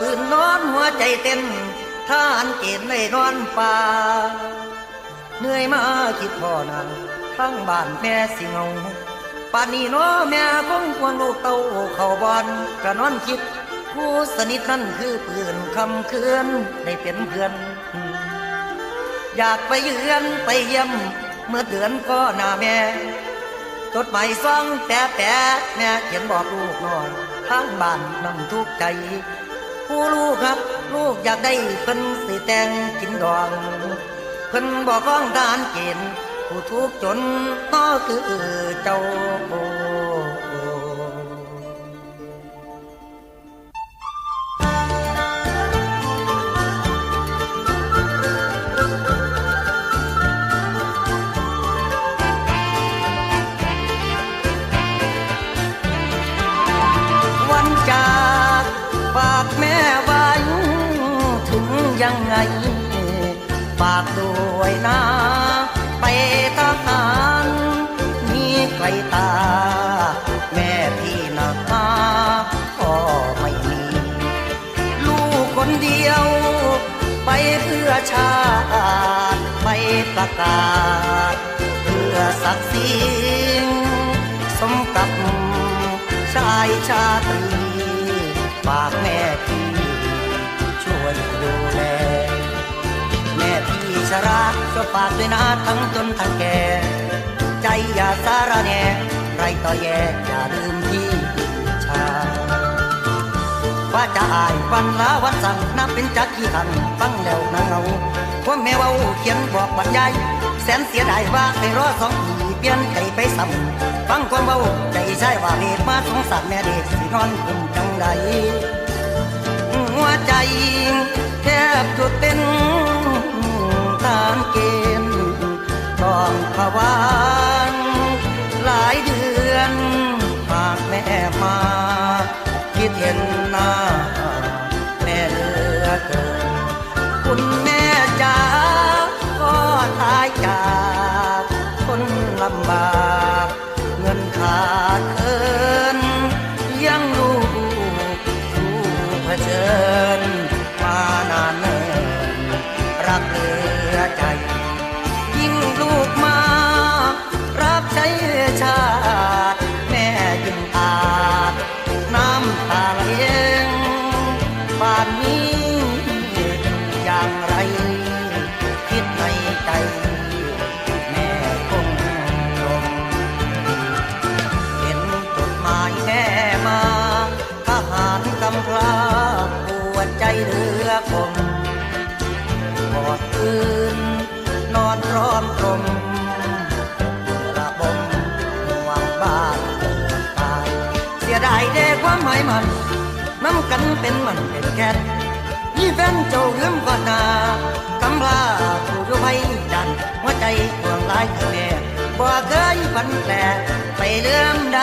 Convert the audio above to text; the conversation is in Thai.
ตื่นนอนหัวใจเต้นท่านเกณฑ์ในนอนป่าเหนื่อยมาคิดพ่อนาทั้งบ้านแม่สิเงาป่านนี้น้อแม่คงควงลูกเต้าเข้าบอนกะนอนคิด ผู้สนิทนั่นคือปืนคำเคือนได้เป็นเพื่อน อยากไปเยือนไปเยี่ยม เมื่อเดือนก็หน้าแม่ จดหมายซองแปะแปะแม่เขียนบอกลูกน้อย ทางบ้านนำทุกใจ ผู้ลูกครับ ลูกอยากได้เพิ่นสีแตงกินดองเพิ่นบอกข้องทานเกณฑ์ผู้ทุกจนก็คือเจ้าโอ ฝากด้วยนะไปทหารมีใครตา แม่พี่นาก็ไม่มี ลูกคนเดียว ไปเพื่อชาติไปประกาศ เพื่อศักดิ์ศรีสมกับชายชาตรีฝากแม่พี่ช่วยดูแล ราช่วยฝากด้วยนะทั้งจนทั้งแก่ ใจอย่าสาระแหน่ไรต่อแย่อย่าลืมพี่ชา ว่าจะอายวันลาวันสั่งนับเป็นจักกี่ขันฟังแล้วนาเงาว่าแม่ว่าเขียนบอกบรรยายแสนเสียดายว่าให้รอสองปีเปลี่ยนใจไปซ้ำฟังความเบาใจใช่ว่าเหตุมาสงสารแม่เด็กสินอนคุมจังใดหัวใจแทบจุดเต้น วานหลายเดือนหากแม่มา คิดเห็นหน้าแม่เลือเกินคุณแม่จ๋าก็ตายจากคนลำบากเงินขาดเคินยังลูกผู้เผชิญมานานเนินรักเหลือใจ ยิ่งลูก คืน นอนร้อมตรมระบมห่วงบ้านกิดตาย เสียดายเด้ความหมายมันน้ำกันเป็นมันเป็นแค่ยี่แฟนเจ้าลืมก่อนนากำลาผู้อยู่ไว้ดัน หัวใจห่วงหลายคือแม่บ่เคยฝันแปลไปเลื่อมใด